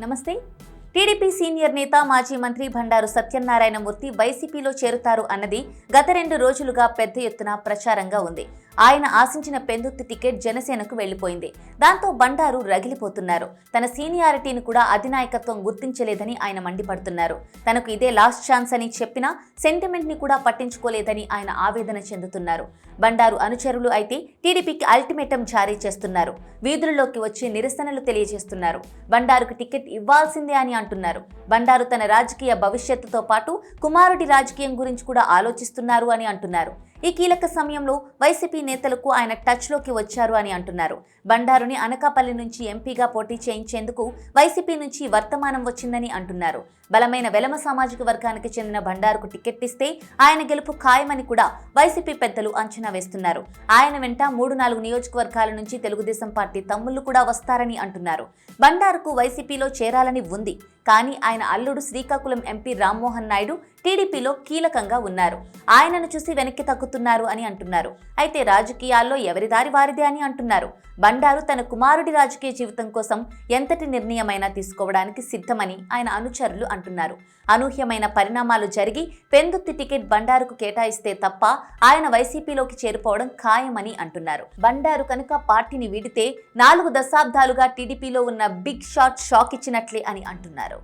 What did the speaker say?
నమస్తే. TDP senior నేత మాజీ మంత్రి బండారు సత్యనారాయణమూర్తి వైసీపీలో చేరుతారు అన్నది గత రెండు రోజులుగా పెద్ద ఎత్తున ప్రచారంగా ఉంది. ఆయన ఆశించిన పెందుత్తి టికెట్ జనసేనకు వెళ్ళిపోయింది దాంతో బండారు రగిలిపోతున్నారు. తన సీనియారిటీని కూడా అధినాయకత్వం గుర్తించలేదని ఆయన మండిపడుతున్నారు. తనకు ఇదే లాస్ట్ ఛాన్స్ అని చెప్పినా సెంటిమెంట్ని కూడా పట్టించుకోలేదని ఆయన ఆవేదన చెందుతున్నారు. బండారు అనుచరులు అయితే టీడీపీకి అల్టిమేటం జారీ చేస్తున్నారు. వీధుల్లోకి వచ్చి నిరసనలు తెలియజేస్తున్నారు. బండారుకు టికెట్ ఇవ్వాల్సిందే అని అంటున్నారు. బండారు తన రాజకీయ భవిష్యత్తుతో పాటు కుమారుడి రాజకీయం గురించి కూడా ఆలోచిస్తున్నారు అని అంటున్నారు. ఈ కీలక సమయంలో వైసీపీ నేతలకు ఆయన టచ్లోకి వచ్చారు అని అంటున్నారు. బండారుని అనకాపల్లి నుంచి ఎంపీగా పోటీ చేయించేందుకు వైసీపీ నుంచి వర్తమానం వచ్చిందని అంటున్నారు. బలమైన వెలమ సామాజిక వర్గానికి చెందిన బండారుకు టికెట్ ఇస్తే ఆయన గెలుపు ఖాయమని కూడా వైసీపీ పెద్దలు అంచనా వేస్తున్నారు. ఆయన వెంట మూడు నాలుగు నియోజకవర్గాల నుంచి తెలుగుదేశం పార్టీ తమ్ముళ్ళు కూడా వస్తారని అంటున్నారు. బండారుకు వైసీపీలో చేరాలని ఉంది. కానీ ఆయన అల్లుడు శ్రీకాకుళం ఎంపీ రామ్మోహన్ నాయుడు టీడీపీలో కీలకంగా ఉన్నారు. ఆయనను చూసి వెనక్కి తగ్గుతున్నారు అని అంటున్నారు. అయితే రాజకీయాల్లో ఎవరి దారి వారిదే అని అంటున్నారు. బండారు తన కుమారుడి రాజకీయ జీవితం కోసం ఎంతటి నిర్ణయమైనా తీసుకోవడానికి సిద్ధమని ఆయన అనుచరులు అంటున్నారు. అనూహ్యమైన పరిణామాలు జరిగి పెందుత్తి టికెట్ బండారుకు కేటాయిస్తే తప్ప ఆయన వైసీపీలోకి చేరిపోవడం ఖాయమని అంటున్నారు. బండారు కనుక పార్టీని వీడితే నాలుగు దశాబ్దాలుగా టీడీపీలో ఉన్న బిగ్ షాట్ షాక్ ఇచ్చినట్లే అని అంటున్నారు. చేశారు